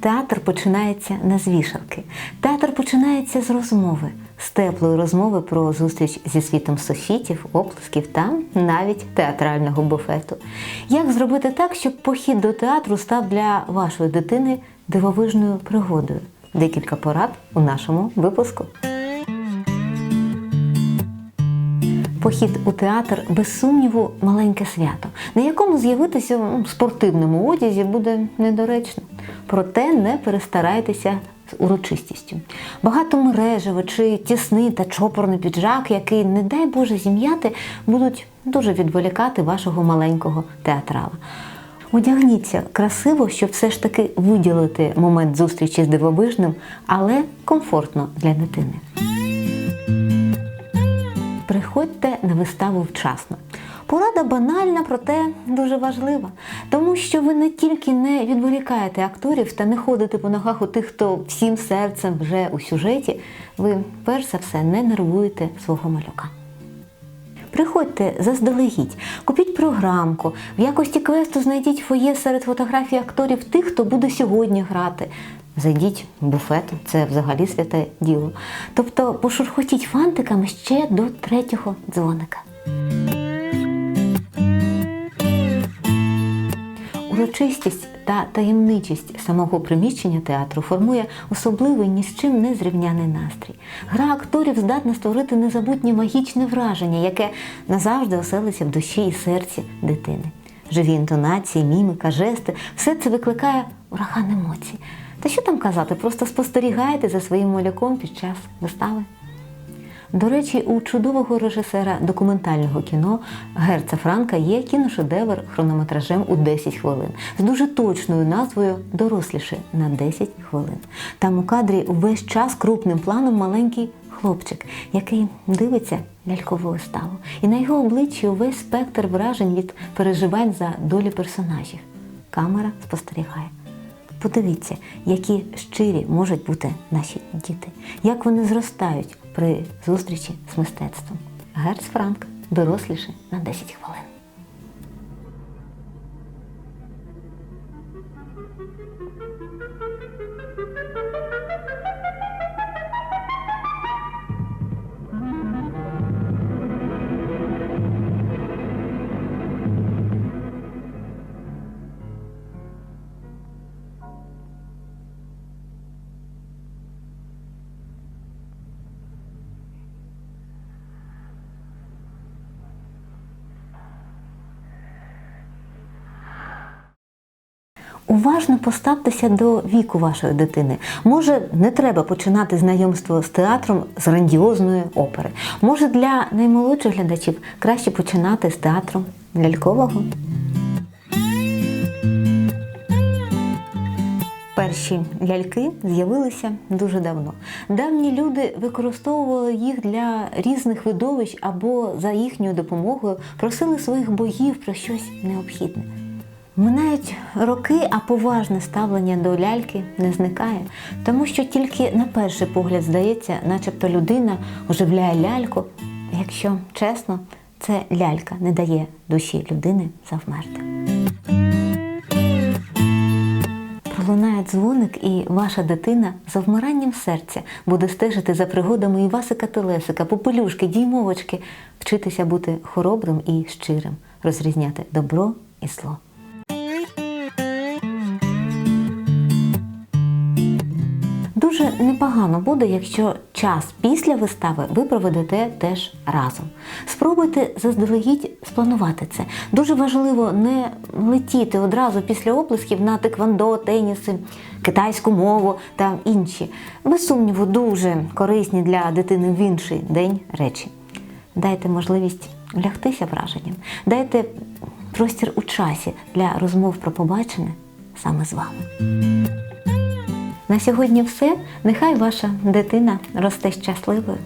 Театр починається не з вішалки. Театр починається з розмови, з теплої розмови про зустріч зі світом сусідів, оплесків та навіть театрального буфету. Як зробити так, щоб похід до театру став для вашої дитини дивовижною пригодою? Декілька порад у нашому випуску. Похід у театр без сумніву маленьке свято, на якому з'явитися ну, в спортивному одязі буде недоречно. Проте не перестарайтеся з урочистістю. Багато мережево чи тісний та чопорний піджак, який, не дай Боже, зім'яти, будуть дуже відволікати вашого маленького театрала. Одягніться красиво, щоб все ж таки виділити момент зустрічі з дивовижним, але комфортно для дитини. Приходьте на виставу вчасно. Порада банальна, проте дуже важлива, тому що ви не тільки не відволікаєте акторів та не ходите по ногах у тих, хто всім серцем вже у сюжеті, ви перш за все не нервуєте свого малюка. Приходьте заздалегідь, купіть програмку, в якості квесту знайдіть фоє серед фотографій акторів тих, хто буде сьогодні грати. Зайдіть в буфет, це взагалі святе діло. Тобто пошурхотіть фантиками ще до третього дзвоника. Урочистість та таємничість самого приміщення театру формує особливий ні з чим не зрівняний настрій. Гра акторів здатна створити незабутнє магічне враження, яке назавжди оселиться в душі і серці дитини. Живі інтонації, міміка, жести все це викликає ураган емоцій. Та що там казати, просто спостерігайте за своїм малюком під час вистави. До речі, у чудового режисера документального кіно Герца Франка є кіношедевр хронометражем у 10 хвилин з дуже точною назвою Доросліше на 10 хвилин. Там у кадрі увесь час крупним планом маленький хлопчик, який дивиться лялькову виставу. І на його обличчі увесь спектр вражень від переживань за долі персонажів. Камера спостерігає. Подивіться, які щирі можуть бути наші діти, як вони зростають при зустрічі з мистецтвом. Герц Франк доросліше на 10 хвилин. Уважно поставтеся до віку вашої дитини. Може, не треба починати знайомство з театром з грандіозної опери. Може, для наймолодших глядачів краще починати з театру лялькового. Перші ляльки з'явилися дуже давно. Давні люди використовували їх для різних видовищ або за їхньою допомогою просили своїх богів про щось необхідне. Минають роки, а поважне ставлення до ляльки не зникає, тому що тільки на перший погляд здається, начебто людина оживляє ляльку. Якщо чесно, це лялька не дає душі людини завмерти. Пролунає дзвоник, і ваша дитина за вмиранням серця буде стежити за пригодами Івасика Телесика, попелюшки, діймовочки, вчитися бути хоробрим і щирим, розрізняти добро і зло. Дуже непогано буде, якщо час після вистави ви проведете теж разом. Спробуйте заздалегідь спланувати це. Дуже важливо не летіти одразу після оплесків на теквандо, теніси, китайську мову та інші. Без сумніву, дуже корисні для дитини в інший день речі. Дайте можливість лягтися враженням, дайте простір у часі для розмов про побачене саме з вами. На сьогодні все. Нехай ваша дитина росте щасливою.